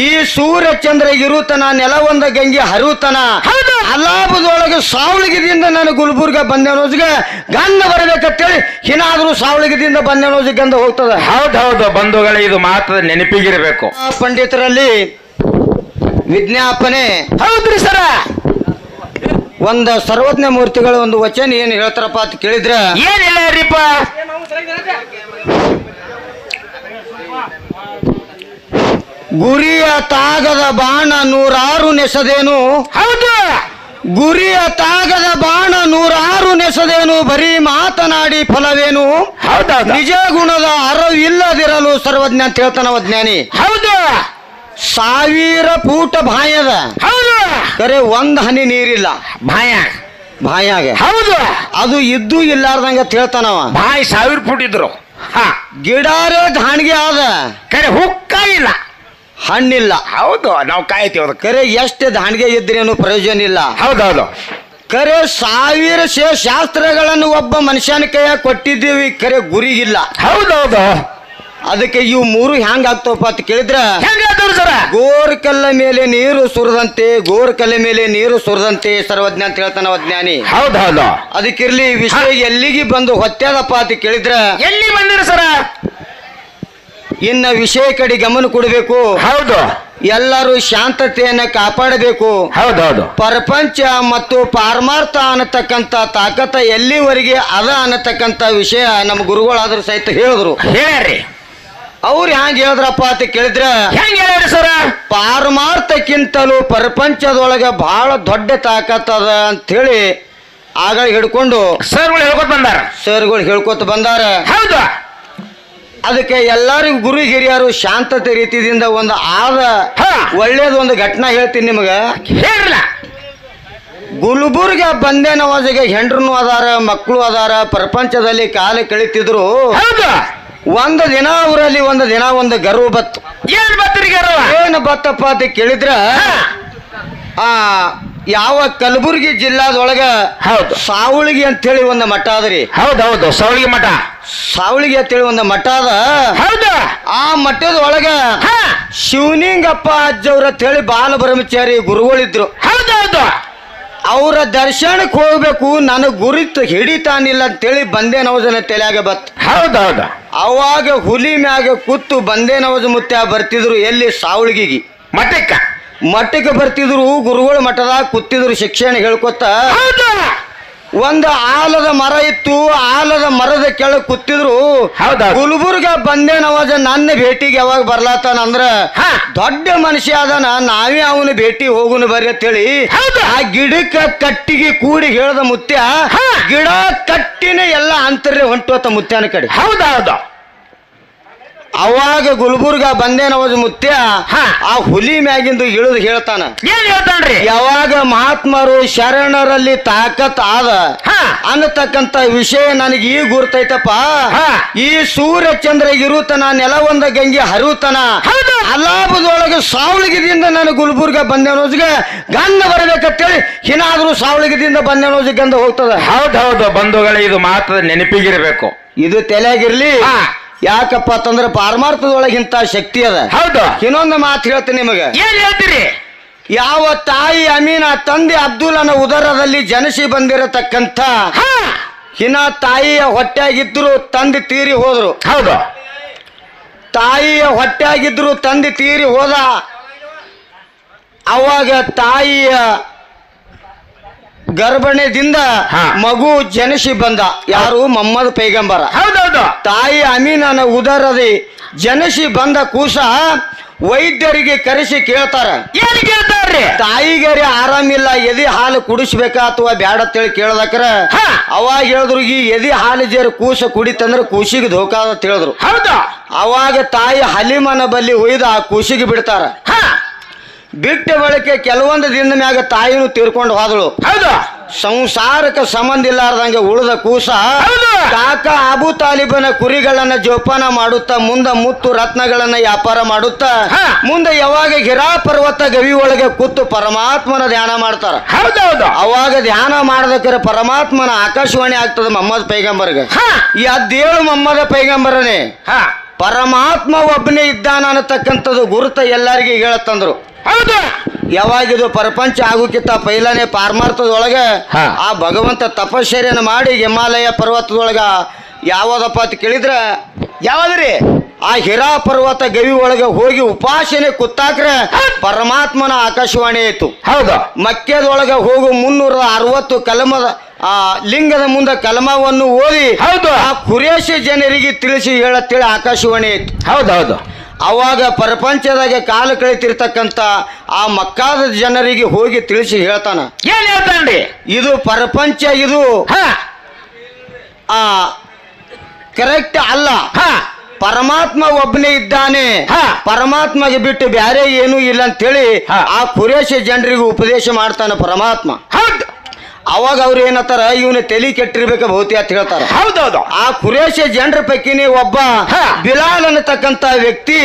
ಈ ಸೂರ್ಯ ಚಂದ್ರ ಇರುತನ ನೆಲವೊಂದ ಗಂಗೆ ಹರುತನ. ಹೌದು. ಅಲಾಭದೊಳಗೆ ಸಾವಳಿಗದಿಂದ ನಾನು ಗುಲ್ಬರ್ಗ ಬಂದೇನೋಜ್ಗೆ ಗಂಧ ಬರಬೇಕಂತೇಳಿ ಏನಾದ್ರೂ ಬಂದೆ ಬಂದೇನೋಜ್ ಗಂಧ ಹೋಗ್ತದ. ಹೌದೌದು ಬಂಧುಗಳೇ ಇದು ಮಾತ್ರ ನೆನಪಿಗಿರಬೇಕು. ಆ ಪಂಡಿತರಲ್ಲಿ ವಿಜ್ಞಾಪನೆ. ಹೌದ್ರಿ ಸರ. ಒಂದು ಸರ್ವಜ್ಞ ಮೂರ್ತಿಗಳ ಒಂದು ವಚನ ಏನು ಹೇಳ್ತಾರಪ್ಪ ಅಂತ ಕೇಳಿದ್ರೆ ಏನಿಲ್ಲ ರೀಪ ಗುರಿಯ ತಾಗದ ಬಾಣ ನೂರಾರು ನೆಸದೇನು? ಹೌದು. ಗುರಿಯ ತಾಗದ ಬಾಣ ನೂರಾರು ನೆಸದೇನು? ಬರೀ ಮಾತನಾಡಿ ಫಲವೇನು? ಹೌದ ನಿಜ ಗುಣದ ಅರವಿಲ್ಲದಿರಲು ಸರ್ವಜ್ಞ ಅಂತ ಹೇಳ್ತಾನವ ಜ್ಞಾನಿ ಹೌದು. ಸಾವಿರ ಪೂಟ ಬಾಯದ ಹೌದು. ಕರೆ ಒಂದ್ ಹನಿ ನೀರಿಲ್ಲ. ಬಾಯ ಬಾಯಾಗೆ ಹೌದು. ಅದು ಇದ್ದು ಇಲ್ಲಾರ್ದಂಗ ತಿಳ್ತಾನವ ಹೇಳ್ತಾನವ. ಬಾಯಿ ಸಾವಿರ ಪೂಟ ಇದ್ರು. ಹಾ. ಗಿಡಾರೇ ಧಾಣಿಗೆ ಆದ. ಕರೆ ಹುಕ್ಕ ಇಲ್ಲ. ಹಣ್ಣಿಲ್ಲ. ಹೌದು ನಾವು ಕಾಯ್ತೀವಿ ಅದಕ್ಕೆ. ಕರೆ ಎಷ್ಟು ದಾಣಿಗೆ ಇದ್ರೇನು ಪ್ರಯೋಜನ ಇಲ್ಲ. ಹೌದೌದು. ಕರೆ ಸಾವಿರ ಶೇ ಶಾಸ್ತ್ರಗಳನ್ನು ಒಬ್ಬ ಮನುಷ್ಯನ ಕೈಯ ಕೊಟ್ಟಿದ್ದೀವಿ ಕರೆ ಗುರಿಗಿಲ್ಲ. ಹೌದೌದು. ಅದಕ್ಕೆ ಇವು ಮೂರು ಹ್ಯಾಂಗ ಆಗ್ತಾವಪ್ಪ ಅಂತ ಕೇಳಿದ್ರೆ ಗೋರ್ ಸರ? ಗೋರ್ಕಲ್ಲ ಮೇಲೆ ನೀರು ಸುರದಂತೆ ಗೋರ್ಕಲ್ಲ ಮೇಲೆ ನೀರು ಸುರದಂತೆ ಸರ್ವಜ್ಞ ಅಂತ ಹೇಳ್ತಾನ ಜ್ಞಾನಿ. ಹೌದೌದು. ಅದಕ್ಕಿರ್ಲಿ ವಿಷಯ ಎಲ್ಲಿಗೆ ಬಂದು ಹೊತ್ತೆದಪ್ಪ ಅಂತ ಕೇಳಿದ್ರೆ ಎಲ್ಲಿ ಬಂದಿರ ಸರ? ಇನ್ನ ವಿಷಯ ಕಡೆ ಗಮನ ಕೊಡಬೇಕು. ಹೌದು. ಎಲ್ಲರೂ ಶಾಂತತೆಯನ್ನ ಕಾಪಾಡಬೇಕು. ಹೌದೌದು ಪ್ರಪಂಚ ಮತ್ತು ಪಾರಮಾರ್ಥ ಅನ್ನತಕ್ಕಂತ ತಾಕತ್ತ ಎಲ್ಲಿವರೆಗೆ ಅದ ಅನ್ನತಕ್ಕಂತ ವಿಷಯ ನಮ್ಮ ಗುರುಗಳಾದ್ರೂ ಸಹಿತ ಹೇಳಿದ್ರು. ಹೇಳ್ರಿ ಅವ್ರು ಹ್ಯಾಂಗ ಹೇಳಿದ್ರಪ್ಪ ಅಂತ ಕೇಳಿದ್ರ? ಹೆಂಗ್ ಹೇಳ್ರಿ ಸರ? ಪಾರಮಾರ್ಥಕ್ಕಿಂತಲೂ ಪ್ರಪಂಚದೊಳಗೆ ಬಹಳ ದೊಡ್ಡ ತಾಕತ್ ಅದ ಅಂತ ಹೇಳಿ ಆಗ ಹಿಡ್ಕೊಂಡು ಸರ್ಗಳು ಹೇಳ್ಕೊತ ಬಂದಾರ. ಸರ್ಗಳು ಹೇಳ್ಕೊತ ಬಂದಾರ. ಹೌದು. ಅದಕ್ಕೆ ಎಲ್ಲರಿಗೂ ಗುರು ಹಿರಿಯರು ಶಾಂತತೆ ರೀತಿಯಿಂದ ಒಂದು ಆದ. ಒಳ್ಳೇದು ಒಂದು ಘಟನಾ ಹೇಳ್ತೀನಿ ನಿಮಗೆ. ಹೇಳ ಗುಲ್ಬುರ್ಗ ಬಂದೆ ನವಾಜಿಗೆ ಹೆಂಡ್ರನು ಅದಾರ ಮಕ್ಕಳು ಅದಾರ ಪ್ರಪಂಚದಲ್ಲಿ ಕಾಲ ಕಳಿತಿದ್ರು. ಹೌದು. ಒಂದು ದಿನ ಅವರಲ್ಲಿ ಒಂದು ದಿನ ಒಂದು ಗರ್ವ ಬತ್ತು ಏನ್ ಬತ್ತರಿ ಗರವ? ಏನು ಬತ್ತಪ್ಪ ಅಂತ ಕೇಳಿದ್ರ ಆ ಯಾವ ಕಲಬುರಗಿ ಜಿಲ್ಲಾದೊಳಗ ಹೌದು. ಅಂತ ಹೇಳಿ ಒಂದು ಮಠ ಅದರಿ ಹೌದೌದು ಸಾವಳಿಗೆ ಮಠ. ಸಾವಳಿಗೆ ಅಂತೇಳಿ ಒಂದು ಮಠ ಅದ. ಹೌದು. ಆ ಮಠದ ಒಳಗ ಶಿವನಿಂಗಪ್ಪ ಅಜ್ಜವ್ರ ಅಂತೇಳಿ ಬಾಲ ಬ್ರಹ್ಮಚಾರಿ ಗುರುಗಳಿದ್ರು ಹೌದೌದು ಅವರ ದರ್ಶನಕ್ಕೆ ಹೋಗ್ಬೇಕು ನನಗೆ ಗುರಿತು ಹಿಡಿತಾನಿಲ್ಲ ಅಂತೇಳಿ ಬಂದೇ ನವಜನ ತಲೆಯಾಗ ಬತ್ ಹೌದೌದು ಅವಾಗ ಹುಲಿ ಮ್ಯಾಗ ಕೂತು ಬಂದೇ ನವಜ ಮುತ್ಯ ಬರ್ತಿದ್ರು ಎಲ್ಲಿ? ಸಾವಳಿಗೆಗೆ. ಮಠಕ್ಕ. ಮಠಕ್ಕೆ ಬರ್ತಿದ್ರು ಗುರುಗಳ ಮಠದಾಗ ಕೂತಿದ್ರು ಶಿಕ್ಷಣ ಹೇಳ್ಕೊತ. ಹೌದು ಒಂದು ಆಲದ ಮರ ಇತ್ತು ಆಲದ ಮರದ ಕೆಳಗೆ ಕೂತಿದ್ರು ಹೌದಾ ಗುಲ್ಬರ್ಗ ಬಂದೆ ನವಾಜ ನನ್ನ ಭೇಟಿಗೆ ಯಾವಾಗ ಬರ್ಲಾತಾನ ಅಂದ್ರ. ದೊಡ್ಡ ಮನುಷ್ಯ ಅದನ ನಾವೇ ಅವನ ಭೇಟಿ ಹೋಗುನು ಬರ್ರಿ ಅಂತೇಳಿ ಹೌದು. ಆ ಗಿಡಕ್ಕ ಕಟ್ಟಿಗೆ ಕೂಡಿ ಹೇಳ್ದ ಮುತ್ಯ. ಗಿಡ ಕಟ್ಟಿನ ಎಲ್ಲ ಹೊಂಟು ಹೊಂಟೋತ ಮುತ್ಯನ ಕಡೆ ಹೌದೌದು ಅವಾಗ ಗುಲ್ಬರ್ಗ ಬಂದೆ ನವಾಜ ಮುತ್ಯ ಹಾ. ಆ ಹುಲಿ ಮ್ಯಾಗಿಂದು ಇಳಿದು ಹೇಳ್ತಾನ ಏನ್ ಹೇಳ್ತಾನ್ರಿ ಯಾವಾಗ ಮಹಾತ್ಮರು ಶರಣರಲ್ಲಿ ತಾಕತ್ ಆದ ಹಾ. ಅನ್ನತಕ್ಕಂತ ವಿಷಯ ನನಗೆ ಈ ಗುರ್ತೈತಪ್ಪ ಹಾ. ಈ ಸೂರ್ಯ ಚಂದ್ರ ಇರುತನ ನೆಲವೊಂದ ಗಂಗೆ ಹರಿತನ ಹೌದು. ಅಲಾಭದೊಳಗೆ ಸಾವಳಿಗೆದಿಂದ ನಾನು ಗುಲ್ಬರ್ಗ ಬಂದೇನೋಜ್ಗೆ ಗಂಧ ಬರ್ಬೇಕಂತೇಳಿ ಏನಾದ್ರೂ ಬಂದೆ ಬಂದೇನೋಜ್ ಗಂಧ ಹೋಗ್ತದ ಹೌದೌದು ಬಂಧುಗಳೇ ಇದು ಮಾತ್ರ ನೆನಪಿಗಿರ್ಬೇಕು ಇದು ತಲೆಯಾಗಿರ್ಲಿ ಹಾ. ಯಾಕಪ್ಪ ಅಂತಂದ್ರೆ ಪಾರಮಾರ್ಥದೊಳಗೆ ಇಂಥ ಶಕ್ತಿ ಅದ. ಹೌದು. ಇನ್ನೊಂದು ಮಾತು ಹೇಳ್ತೀನಿ ನಿಮಗೆ. ಏನ್ ಹೇಳ್ತೀರಿ? ಯಾವ ತಾಯಿ ಅಮೀನ ತಂದೆ ಅಬ್ದುಲ್ಲನ ಉದರದಲ್ಲಿ ಜನಿಸಿ ಬಂದಿರತಕ್ಕಂಥ ಹಿನ ತಾಯಿಯ ಹೊಟ್ಟೆಯಾಗಿದ್ರು ತಂದೆ ತೀರಿ ಹೋದ್ರು. ಹೌದು. ತಾಯಿಯ ಹೊಟ್ಟೆಯಾಗಿದ್ರು ತಂದೆ ತೀರಿ ಹೋದ. ಅವಾಗ ತಾಯಿಯ ಗರ್ಭಣೆದಿಂದ ಮಗು ಜನಿಸಿ ಬಂದ. ಯಾರು? ಮಮ್ಮದ ಪೈಗಂಬರ. ಹೌದೌದು. ತಾಯಿ ಅಮೀನನ ಉದರದಿ ಜನಿಸಿ ಬಂದ ಕೂಸ ವೈದ್ಯರಿಗೆ ಕರೆಸಿ ಕೇಳ್ತಾರ. ಏನ್ ಕೇಳ್ತಾರ್ರಿ? ತಾಯಿಗರಿ ಆರಾಮಿಲ್ಲ ಎದಿ ಹಾಲು ಕುಡಿಸ್ಬೇಕಾ ಅಥವಾ ಬ್ಯಾಡ ಅಂತೇಳಿ ಕೇಳದಕ್ರ. ಅವಾಗ ಹೇಳಿದ್ರು ಈ ಎದಿ ಹಾಲು ಜೇರು ಕೂಸ ಕುಡಿತಂದ್ರೆ ಕೂಸಿಗೆ ಧೋಕಾದ ತಿಳಿದ್ರು ಹೇಳಿದ್ರು. ಹೌದು. ಅವಾಗ ತಾಯಿ ಹಲಿಮನ ಬಲ್ಲಿ ಹೊಯ್ದ ಆ ಕೂಸಿಗೆ ಬಿಡ್ತಾರ. ಬಿಟ್ಟ ಬಳಕೆ ಕೆಲವೊಂದು ದಿನದ ಮ್ಯಾಗ ತಾಯಿನೂ ತೀರ್ಕೊಂಡು ಹೋದಳು. ಹೌದು? ಸಂಸಾರಕ್ಕೆ ಸಂಬಂಧ ಇಲ್ಲಾರ್ದಂಗೆ ಉಳಿದ ಕೂಸ. ಕಾಕ ಅಬು ತಾಲಿಬನ ಕುರಿಗಳನ್ನ ಜೋಪಾನ ಮಾಡುತ್ತಾ ಮುಂದ ಮುತ್ತು ರತ್ನಗಳನ್ನ ವ್ಯಾಪಾರ ಮಾಡುತ್ತಾ. ಮುಂದೆ ಯಾವಾಗ ಗಿರಾ ಪರ್ವತ ಗವಿ ಒಳಗೆ ಕೂತು ಪರಮಾತ್ಮನ ಧ್ಯಾನ ಮಾಡ್ತಾರ. ಅವಾಗ ಧ್ಯಾನ ಮಾಡದಕ್ಕೆ ಪರಮಾತ್ಮನ ಆಕಾಶವಾಣಿ ಆಗ್ತದೆ ಮಮ್ಮದ ಪೈಗಂಬರ್ಗೆ. ಅದೇಳು ಮಮ್ಮದ ಪೈಗಂಬರನೇ. ಹಾ. ಪರಮಾತ್ಮ ಒಬ್ಬನೇ ಇದ್ದಾನ ಅನ್ನತಕ್ಕಂಥದ್ದು ಗುರುತ ಎಲ್ಲರಿಗೆ ಹೇಳತ್ತಂದ್ರು. ಹೌದು. ಯಾವಾಗಿದು ಪ್ರಪಂಚ ಆಗೋಕ್ಕಿಂತ ಪೈಲಾನೆ ಪಾರಮಾರ್ಥದೊಳಗೆ ಹಾ. ಆ ಭಗವಂತ ತಪಶ್ಚರ್ಯನ ಮಾಡಿ ಹಿಮಾಲಯ ಪರ್ವತದೊಳಗ ಯಾವ್ದಪ್ಪ ಅಂತ ಕೇಳಿದ್ರ ಯಾವ್ದ್ರಿ? ಆ ಹಿರಾ ಪರ್ವತ ಗವಿ ಒಳಗೆ ಹೋಗಿ ಉಪಾಸನೆ ಕುತ್ತಾಕ್ರೆ ಪರಮಾತ್ಮನ ಆಕಾಶವಾಣಿ ಆಯ್ತು. ಹೌದು. ಮಕ್ಯದೊಳಗೆ ಹೋಗು ಮುನ್ನೂರ ಅರವತ್ತು ಕಲಮದ ಆ ಲಿಂಗದ ಮುಂದೆ ಕಲಮವನ್ನು ಓದಿ ಹೌದು. ಆ ಕುರೇಶ ಜನರಿಗೆ ತಿಳಿಸಿ ಹೇಳತ್ತೇಳಿ ಆಕಾಶವಾಣಿ ಆಯ್ತು. ಹೌದು ಹೌದು. ಅವಾಗ ಪ್ರಪಂಚದಾಗ ಕಾಲ ಕಳಿತಿರ್ತಕ್ಕಂಥ ಆ ಮಕ್ಕಾದ ಜನರಿಗೆ ಹೋಗಿ ತಿಳಿಸಿ ಹೇಳ್ತಾನ. ಏನ್ ಹೇಳ್ತಾನ್ರಿ? ಇದು ಪ್ರಪಂಚ ಇದು ಹಾ. ಆ ಕರೆಕ್ಟ್ ಅಲ್ಲ. ಹಾ. ಪರಮಾತ್ಮ ಒಬ್ಬನೇ ಇದ್ದಾನೆ. ಹಾ. ಪರಮಾತ್ಮಗೆ ಬಿಟ್ಟು ಬೇರೆ ಏನೂ ಇಲ್ಲ ಅಂತೇಳಿ ಹಾ. ಆ ಕುರೇಶ ಜನರಿಗೆ ಉಪದೇಶ ಮಾಡ್ತಾನೆ ಪರಮಾತ್ಮ. ಹೌದು. ಅವಾಗ ಅವ್ರು ಏನತ್ತಾರ ಇವನ ತಲೆ ಕೆಟ್ಟಿರ್ಬೇಕ ಬಹುತಿ ಅಂತ ಹೇಳ್ತಾರ. ಹೌದೌದು. ಆ ಕುರೇಶ ಜನರ ಪೈಕಿನೇ ಒಬ್ಬ. ಬಿಲಾಲ್ ಅನ್ನತಕ್ಕಂತ ವ್ಯಕ್ತಿ.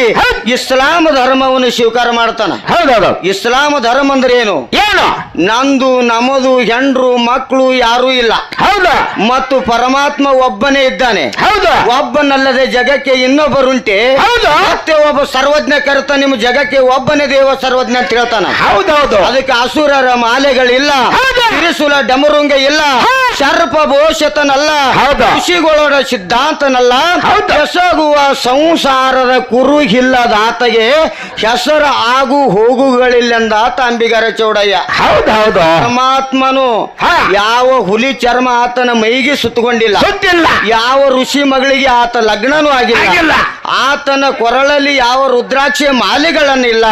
ಇಸ್ಲಾಂ ಧರ್ಮವನ್ನು ಸ್ವೀಕಾರ ಮಾಡ್ತಾನ. ಹೌದೌದು. ಇಸ್ಲಾಂ ಧರ್ಮ ಅಂದ್ರೆ ಏನು? ಏನು? ನಂದು ನಮದು ಹೆಂಡ್ರು ಮಕ್ಕಳು ಯಾರು ಇಲ್ಲ. ಹೌದ. ಮತ್ತು ಪರಮಾತ್ಮ ಒಬ್ಬನೇ ಇದ್ದಾನೆ. ಹೌದು. ಒಬ್ಬನಲ್ಲದೆ ಜಗಕ್ಕೆ ಇನ್ನೊಬ್ಬರುಂಟೆ ಹೌದು. ಮತ್ತೆ ಒಬ್ಬ ಸರ್ವಜ್ಞ ಕರೆತ ನಿಮ್ಮ ಜಗಕ್ಕೆ ಒಬ್ಬನೇ ದೇವ ಸರ್ವಜ್ಞ ಅಂತ ಹೇಳ್ತಾನ. ಹೌದೌದು. ಅದಕ್ಕೆ ಅಸುರರ ಮಾಲೆಗಳಿಲ್ಲ. ತಿರುಸುಲ ಡಮರುಂಗ ಇಲ್ಲ ಹಾ. ಸರ್ಪ ಭೋಷತನಲ್ಲ ಹೌದು. ಋಷಿಗಳೋಡ ಸಿದ್ಧಾಂತನಲ್ಲ. ಹೆಸಗುವ ಸಂಸಾರದ ಕುರುಹಿಲ್ಲದಾತಗೆ ಹೆಸರು ಆಗು ಹೋಗುಗಳಿಲ್ಲಂದ ಅಂಬಿಗರ ಚೌಡಯ್ಯ ಹೌದು ಹೌದು ಪರಮಾತ್ಮನು. ಯಾವ ಹುಲಿ ಚರ್ಮ ಆತನ ಮೈಗೆ ಸುತ್ತಕೊಂಡಿಲ್ಲ ಸುತ್ತಿಲ್ಲ ಯಾವ ಋಷಿ ಮಗಳಿಗೆ ಆತ ಲಗ್ನನೂ ಆಗಿಲ್ಲ. ಆತನ ಕೊರಳಲ್ಲಿ ಯಾವ ರುದ್ರಾಕ್ಷಿಯ ಮಾಲೆಗಳನ್ನಿಲ್ಲ.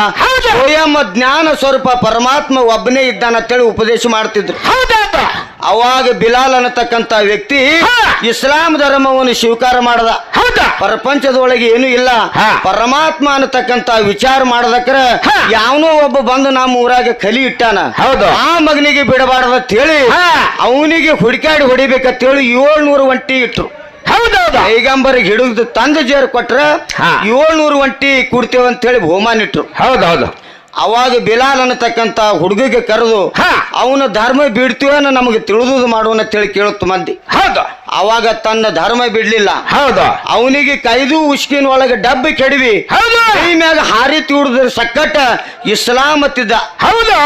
ಸ್ವಯಂ ಜ್ಞಾನ ಸ್ವರೂಪ ಪರಮಾತ್ಮ ಒಬ್ಬನೇ ಇದ್ದಾನಂತೇಳಿ ಉಪದೇಶ ಮಾಡ್ತಿದ್ರು ಹೌದೌದು ಅವಾಗ ಬಿಲಾಲ್ ಅನ್ನತಕ್ಕಂತ ವ್ಯಕ್ತಿ ಇಸ್ಲಾಂ ಧರ್ಮವನ್ನು ಸ್ವೀಕಾರ ಮಾಡದ ಹೌದು ಪ್ರಪಂಚದೊಳಗೆ ಏನು ಇಲ್ಲ. ಪರಮಾತ್ಮ ಅನ್ನತಕ್ಕಂತ ವಿಚಾರ ಮಾಡದಕ್ರ ಹಾ. ಯಾವನೋ ಒಬ್ಬ ಬಂದು ನಮ್ಮ ಊರಾಗ ಕಲಿ ಇಟ್ಟಾನ ಹೌದು. ಆ ಮಗನಿಗೆ ಬಿಡಬಾರದ ಹೇಳಿ ಹಾ. ಅವನಿಗೆ ಹುಡುಕಾಡಿ ಹೊಡಿಬೇಕಂತ ಹೇಳಿ ಏಳ್ನೂರು ಒಂಟಿ ಇಟ್ರು ಹೌದೌದು ಪೈಗಂಬರಿಗೆ ಹಿಡಿದು ತಂದು ಜೇರು ಕೊಟ್ರ. ಏಳ್ನೂರು ಒಂಟಿ ಕೊಡ್ತೇವೆ ಅಂತ ಹೇಳಿ ಬಹುಮಾನ ಇಟ್ರು ಹೌದೌದು ಅವಾಗ ಬಿಲಾಲ್ ಅನ್ನತಕ್ಕಂತ ಹುಡುಗಿಗೆ ಕರೆದು. ಅವನ ಧರ್ಮ ಬಿಡ್ತೀವ ನಮಗೆ ತಿಳಿದುದು ಮಾಡೋಣ ತಿಳಿ ಕೇಳುತ್ತ ಮಂದಿ ಹೌದು ಅವಾಗ ತನ್ನ ಧರ್ಮ ಬಿಡ್ಲಿಲ್ಲ. ಹೌದು? ಅವನಿಗೆ ಕೈದು ಉಸ್ಕಿನ ಒಳಗೆ ಡಬ್ಬಿ ಕೆಡವಿ. ಹೌದು? ಮ್ಯಾಗ ಹಾರಿ ತುಡಿದ್ರ ಸಕ್ಕಟ್ಟ ಇಸ್ಲಾಂ ಅತ್ತಿದ್ದ ಹೌದು?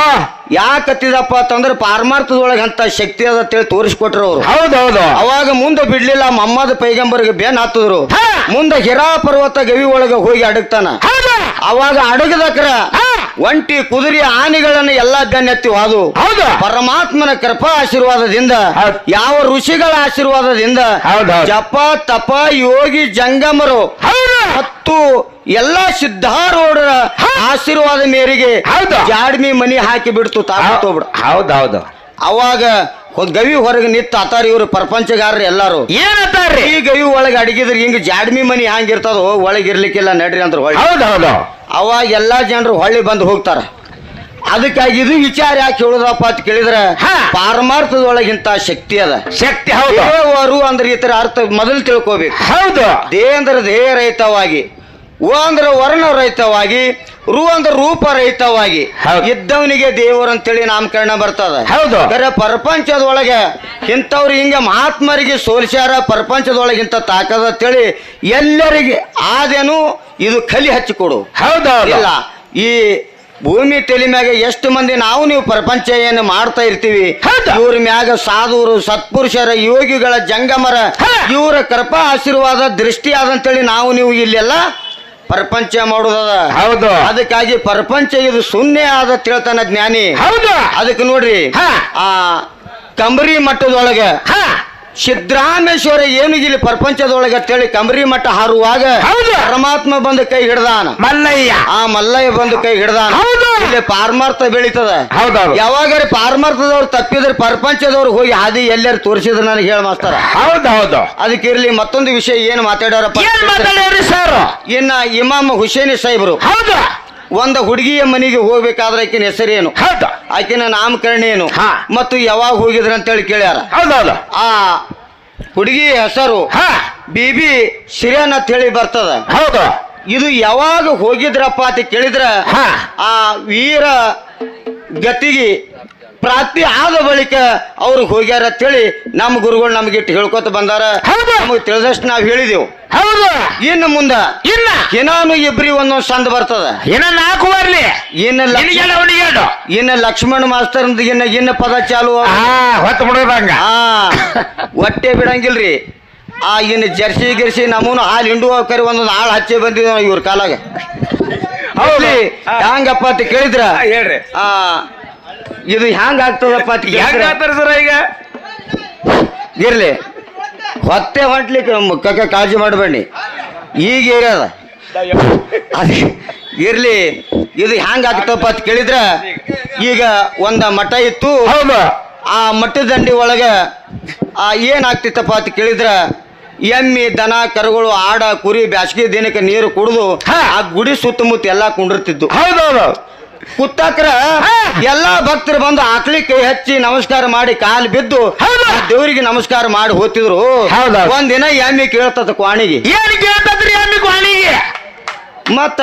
ಯಾಕತ್ತಿದಪ್ಪ ಅಂತಂದ್ರೆ ಪಾರಮಾರ್ಥದೊಳಗೆ ಅಂತ ಶಕ್ತಿ ಅದ ಅಂತೇಳಿ ತೋರಿಸ್ಕೊಟ್ರು ಅವರು. ಹೌದೌದು ಅವಾಗ ಮುಂದೆ ಬಿಡ್ಲಿಲ್ಲ ಮಮ್ಮದ ಪೈಗಂಬರ್ಗೆ ಬೇನ್ ಹತ್ತಿದ್ರು. ಮುಂದೆ ಹಿರಾ ಪರ್ವತ ಗವಿ ಒಳಗೆ ಹೋಗಿ ಅಡಗ್ತಾನ. ಹೌದು? ಅವಾಗ ಅಡಗದಕ್ರ. ಒಂಟಿ ಕುದುರೆ ಆನೆಗಳನ್ನ ಎಲ್ಲಾ ಬೆನ್ನೆತ್ತಿ ಅದು ಹೌದು? ಪರಮಾತ್ಮನ ಕೃಪಾ ಆಶೀರ್ವಾದದಿಂದ ಯಾವ ಋಷಿಗಳ ಹೌದೌದು ಜಪ ತಪ ಯೋಗಿ ಜಂಗಮರು ಹೌದು. ಮತ್ತು ಎಲ್ಲಾ ಸಿದ್ಧಾರೂಢರ ಆಶೀರ್ವಾದ ಮೇರೆಗೆ ಹೌದು. ಜಾಡ್ಮಿ ಮನಿ ಹಾಕಿ ಬಿಡ್ತು ತಾಕೋಬಿಡ ಹೌದೌದು ಅವಾಗ ಒಂದ್ ಗವಿ ಹೊರಗೆ ನಿತ್ತ ಆತಾರ ಇವರು ಪ್ರಪಂಚಗಾರರು ಎಲ್ಲಾರು. ಏನಂತಾರ್ರಿ ಈ ಗವಿ ಒಳಗೆ ಅಡಗಿದ್ರೆ ಹಿಂಗ ಜಾಡ್ಮಿ ಮನಿ ಹ್ಯಾಂಗಿರ್ತದೋ ಒಳಗೆ ಇರ್ಲಿಕ್ಕಿಲ್ಲ ನಡ್ರಿ ಅಂದ್ರೆ ಹೊಳ್ಳಿ. ಹೌದೌದು ಅವಾಗ ಎಲ್ಲಾ ಜನರು ಹೊಳ್ಳಿ ಬಂದು ಹೋಗ್ತಾರ. ಅದಕ್ಕಾಗಿ ಇದು ವಿಚಾರ ಯಾಕೆ ಹೇಳುದಪ್ಪ ಅಂತ ಕೇಳಿದ್ರೆ ಹಾ. ಪಾರಮಾರ್ಥದೊಳಗಿಂತ ಶಕ್ತಿ ಅದ. ಶಕ್ತಿ ಹೌದು. ದೇವರು ಅಂದ್ರೆ ಈ ತರ ಅರ್ಥ ಮೊದಲು ತಿಳ್ಕೋಬೇಕು. ಹೌದು. ದೇ ಅಂದ್ರೆ ದೇಹ ರಹಿತವಾಗಿ ಓ ಅಂದ್ರೆ ವರ್ಣ ರಹಿತವಾಗಿ ರು ಅಂದ್ರೆ ರೂಪ ರಹಿತವಾಗಿ. ಹೌದು. ಇದ್ದವನಿಗೆ ದೇವರು ಅಂತೇಳಿ ನಾಮಕರಣ ಬರ್ತದ. ಹೌದು. ಬೇರೆ ಪ್ರಪಂಚದೊಳಗೆ ಇಂಥವ್ರು ಹಿಂಗೆ ಮಹಾತ್ಮರಿಗೆ ಸೋಲ್ಸ್ಯಾರ ಪ್ರಪಂಚದೊಳಗಿಂತ ತಾಕದ ಅಂತೇಳಿ ಎಲ್ಲರಿಗೆ ಆದೇನು ಇದು ಕಲಿ ಹಚ್ಚಿಕೊಡು. ಹೌದು. ಇಲ್ಲ ಈ ಭೂಮಿ ತಲೆ ಮ್ಯಾಗ ಎಷ್ಟು ಮಂದಿ ನಾವು ನೀವು ಪ್ರಪಂಚ ಏನು ಮಾಡ್ತಾ ಇರ್ತೀವಿ. ಇವ್ರ ಮ್ಯಾಗ ಸಾಧುರು ಸತ್ಪುರುಷರ ಯೋಗಿಗಳ ಜಂಗಮರ. ಇವರ ಕೃಪಾ ಆಶೀರ್ವಾದ ದೃಷ್ಟಿ ಆದಂತೇಳಿ ನಾವು ನೀವು ಇಲ್ಲೆಲ್ಲ ಪ್ರಪಂಚ ಮಾಡುದದ ಹೌದು ಅದಕ್ಕಾಗಿ ಪ್ರಪಂಚ ಇದು ಸುನ್ನೆ ಆದ ತಿಳ್ತಾನ ಜ್ಞಾನಿ ಹೌದು ಅದಕ್ಕೆ ನೋಡ್ರಿ. ಆ ಕಂಬರಿ ಮಟ್ಟದೊಳಗೆ ಸಿದ್ದರಾಮೇಶ್ವರ ಏನು ಇಲ್ಲಿ ಪ್ರಪಂಚದೊಳಗೆ ಅಂತೇಳಿ ಕಂಬರಿ ಮಠ ಹಾರುವಾಗ ಹೌದು. ಪರಮಾತ್ಮ ಬಂದು ಕೈ ಹಿಡ್ದಾನ. ಮಲ್ಲಯ್ಯ. ಆ ಮಲ್ಲಯ್ಯ ಬಂದು ಕೈ ಹಿಡ್ದಾನ. ಹೌದು. ಇಲ್ಲಿ ಪಾರಮಾರ್ಥ ಬೆಳೀತದ. ಯಾವಾಗ ಯಾವಾಗಾರ ಪಾರಮಾರ್ಥದವ್ರು ತಪ್ಪಿದ್ರೆ ಪ್ರಪಂಚದವ್ರು ಹೋಗಿ ಹಾದಿ ಎಲ್ಲಾರು ತೋರಿಸಿದ್ರು ನನಗೆ ಹೇಳ ಮಾಸ್ತಾರ. ಹೌದೌದು. ಅದಕ್ಕೆ ಇರ್ಲಿ ಮತ್ತೊಂದು ವಿಷಯ ಏನು ಮಾತಾಡ್ಯಾರಪ್ಪ. ಇನ್ನ ಇಮಾಮ್ ಹುಸೇನಿ ಸಾಹೇಬ್ರು. ಹೌದು. ಒಂದು ಹುಡುಗಿಯ ಮನೆಗೆ ಹೋಗ್ಬೇಕಾದ್ರೆ ಆಕಿನ ಹೆಸರೇನು? ಹೌದು. ಆಕಿನ ನಾಮಕರಣ ಏನು? ಹಾ. ಮತ್ತು ಯಾವಾಗ ಹೋಗಿದ್ರ ಅಂತೇಳಿ ಕೇಳ್ಯಾರ ಹೌದೌದು ಆ ಹುಡುಗಿ ಹೆಸರು ಹಾ. ಬಿಬಿ ಸಿರಿಯನ್ ಅಂತ ಹೇಳಿ ಬರ್ತದ. ಹೌದು. ಇದು ಯಾವಾಗ ಹೋಗಿದ್ರಪ್ಪ ಅಂತ ಕೇಳಿದ್ರ ಹಾ. ಆ ವೀರ ಗತಿಗೆ ಪ್ರಾಪ್ತಿ ಆದ ಬಳಿಕ ಅವ್ರು ಹೋಗ್ಯಾರ ಅಂತೇಳಿ ನಮ್ಮ ಗುರುಗಳು ನಮ್ಗೆ ಇಟ್ಟು ಹೇಳ್ಕೊತ ಬಂದಾರ. ಹೌದು. ನಮಗೆ ತಿಳಿದಷ್ಟು ನಾವು ಹೇಳಿದೆವು. ಹೌದು. ಇನ್ನು ಮುಂದ ಇನ್ನ. ಏನಾನು ಇಬ್ರಿ ಒಂದೊಂದು ಸಂದ ಬರ್ತದ. ಇನ್ನ ನಾಲ್ಕು ಬರ್ಲಿ. ಇನ್ನ ಇನ್ನ ಲಕ್ಷ್ಮಣ ಮಾಸ್ತರ್ ಇನ್ನ ಇನ್ನ ಪದ ಚಾಲು. ಹಾ ಹೊತ್ತು ಬಿಡೋದಂಗ ಹಾ ಹೊಟ್ಟೆ ಬಿಡಂಗಿಲ್ರಿ. ಆ ಇನ್ನು ಜರ್ಸಿ ಗಿರ್ಸಿ ನಮೂನು ಹಾಲು ಹಿಂಡು ಕರಿ ಒಂದೊಂದು ಹಾಳು ಹಚ್ಚಿ ಬಂದಿದ್ವಿ ನಾವು ಇವ್ರ ಕಾಲಾಗ. ಹೌದು. ಹಂಗಪ್ಪ ಅಂತ ಕೇಳಿದ್ರ? ಹೇಳ್ರಿ. ಆ ಇದು ಹ್ಯಾಂಗ ಆಗ್ತದಪ್ಪ ಅಂತ ಹೆಂಗ ಕೇಳಿದ್ರ ಆತಾರ ಸರ ಈಗ? ಇರ್ಲಿ. ಹೊತ್ತೆ ಹೊಂಟ್ಲಿಕ್ಕೆ ಕಕ್ಕ ಕಾಳಜಿ ಮಾಡಬೇಡಿ. ಈಗ ಇರೋದ ಅದೇ ಇರ್ಲಿ. ಇದು ಹ್ಯಾಂಗ ಆಗ್ತಪ್ಪ ಅಂತ ಕೇಳಿದ್ರ ಈಗ ಒಂದ ಮಠ ಇತ್ತು. ಹೌದು. ಆ ಮಠದ ದಂಡಿ ಒಳಗ ಆ ಏನಾಗ್ತಿತ್ತಪ್ಪ ಅಂತ ಕೇಳಿದ್ರ ಎಮ್ಮಿ ದನ ಕರುಗಳು ಆಡ ಕುರಿ ಬ್ಯಾಸಗಿ ದಿನಕ್ಕೆ ನೀರು ಕುಡಿದು ಹಾ. ಆ ಗುಡಿ ಸುತ್ತಮುತ್ತ ಎಲ್ಲಾ ಕುಂಡಿರ್ತಿದ್ದು. ಹೌದೌದು ಕುತ್ತಾಕ್ರ. ಎಲ್ಲಾ ಭಕ್ತರು ಬಂದು ಆಕಳಿ ಕೈ ಹಚ್ಚಿ ನಮಸ್ಕಾರ ಮಾಡಿ ಕಾಲು ಬಿದ್ದು ಹೌದು. ದೇವರಿಗೆ ನಮಸ್ಕಾರ ಮಾಡಿ ಹೋತಿದ್ರು. ಹೌದಾ. ಒಂದಿನ ಎಮ್ಮಿ ಕೇಳ್ತದ ಕ್ವಾಣಿಗೆ. ಏನ್ ಕೇಳ್ತದ್ರಿ ಎಮ್ಮಿ ಕ್ವಾಣಿಗೆ? ಮತ್ತ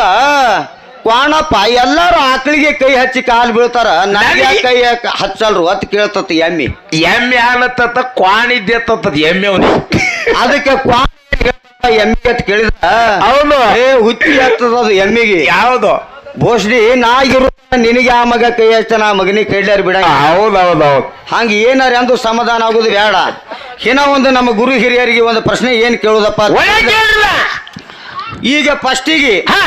ಕ್ವಾಣಪ್ಪ ಎಲ್ಲಾರು ಆಕಳಿಗೆ ಕೈ ಹಚ್ಚಿ ಕಾಲು ಬೀಳ್ತಾರ. ನನಗೆ ಕೈ ಹಚ್ಚಲ್ರು ಅತ್ ಕೇಳ್ತದ ಎಮ್ಮಿ ಎಮ್ಮೆ ಹಾಲತ್ತ ಕ್ವಾಣಿದ್ದೆ ತತ್ತದ ಎಮ್ಮೆ ಅವನಿ ಅದಕ್ಕೆ ಕ್ವಾಣಿ ಎಮ್ಮಿ ಅಂತ ಕೇಳಿದ ಹೌದು. ಏ ಹುಚ್ಚಿ ಹತ್ತದ ಅದು ಎಮ್ಮಿಗೆ ಯಾವುದು? ಬೋಸ್ಡಿ ನಾ ಇರು ನಿನಗೆ ಆ ಮಗ ಕೈ ಎಷ್ಟ ನಾ ಮಗನಿಗೆ ಕೈಲಾರ ಬಿಡ. ಹೌದೌದೌದು. ಹಂಗ ಏನಾರ ಎಂದು ಸಮಾಧಾನ ಆಗುದು ಬೇಡ. ಇನ್ನ ಒಂದು ನಮ್ಮ ಗುರು ಹಿರಿಯರಿಗೆ ಒಂದು ಪ್ರಶ್ನೆ ಏನ್ ಕೇಳುದಪ್ಪ ಈಗ ಫಸ್ಟಿಗೆ ಹಾ.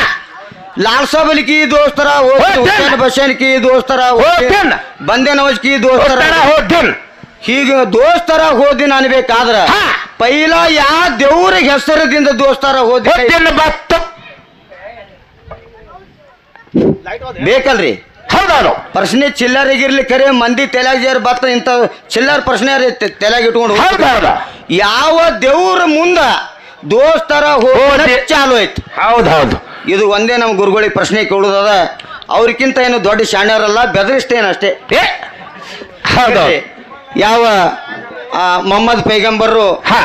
ಲಾಲ್ಸಾಬಲ್ ಕಿ ದೋಸ್ತರ ಬಸನ್ ಹುಸೇನ್ ಬಸೇನ್ ಕಿ ದೋಸ್ತರ. ಬಂದೆ ನವಾಜ್ ಕಿ ದೋಸ್ತರ. ಹೀಗ ದೋಸ್ತರ ಹೋದಿನ ಅನ್ಬೇಕಾದ್ರ ಹಾ. ಪೈಲ ಯಾ ದೇವ್ರಿಗೆ ಹೆಸರದಿಂದ ದೋಸ್ತರ ಹೋದಿ ಬೇಕಲ್ರಿ. ಹೌದಾರು ಪ್ರಶ್ನೆ ಚಿಲ್ಲರಿಗಿರ್ಲಿ ಕರೆ ಮಂದಿ ತಲೆಯಾಗ ಬರ್ತ ಬತ್ತ ಇಂಥ ಚಿಲ್ಲರ್ ಪ್ರಶ್ನೆ ತಲೆಯಾಗ ಇಟ್ಕೊಂಡು ಯಾವ ದೇವ್ರ ಮುಂದ ದೋಸ್ತರ ಹೋದ ಹೋದೆ. ಚಾಲು ಐತಿ? ಹೌದೌದು ಇದು ಒಂದೇ ನಮ್ಮ ಗುರುಗಳಿಗೆ ಪ್ರಶ್ನೆ ಕೇಳುದದ. ಅವ್ರಿಗಿಂತ ಏನು ದೊಡ್ಡ ಶಾಣ್ಯರಲ್ಲ ಬೆದರಿಸ್ತೇನೆ ಅಷ್ಟೇ. ಏ ಹೌದೌದು ಯಾವ ಮೊಹಮ್ಮದ್ ಪೈಗಂಬರ್ರು ಹಾ.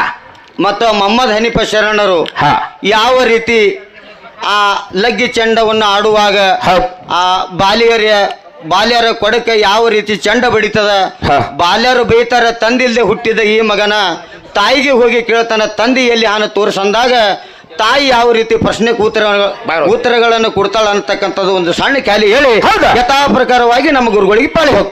ಮತ್ತು ಮೊಹಮ್ಮದ್ ಹನೀಫ ಶರಣರು ಹಾ. ಯಾವ ರೀತಿ ಆ ಲಗ್ಗಿ ಚೆಂಡವನ್ನು ಆಡುವಾಗ ಆ ಬಾಲಿಯರ ಬಾಲ್ಯರ ಕೊಡಕ್ಕೆ ಯಾವ ರೀತಿ ಚಂಡ ಬಡಿತದ. ಬಾಲ್ಯರು ಬೈತಾರ ತಂದಿಲ್ದೆ ಹುಟ್ಟಿದ ಈ ಮಗನ ತಾಯಿಗೆ ಹೋಗಿ ಕೇಳ್ತಾನ ತಂದೆ ಎಲ್ಲಿ ಆನ ತೋರಿಸಂದಾಗ ತಾಯಿ ಯಾವ ರೀತಿ ಪ್ರಶ್ನೆ ಉತ್ತರ. ಉತ್ತರಗಳನ್ನು ಕೊಡ್ತಾಳ ಅಂತಕ್ಕಂಥದ್ದು ಒಂದು ಸಣ್ಣ ಖ್ಯಾಲಿ ಹೇಳಿ? ಯಥಾ ಪ್ರಕಾರವಾಗಿ ನಮ್ಮ ಗುರುಗಳಿಗೆ ಪಾಳಿ ಹೋಗಿ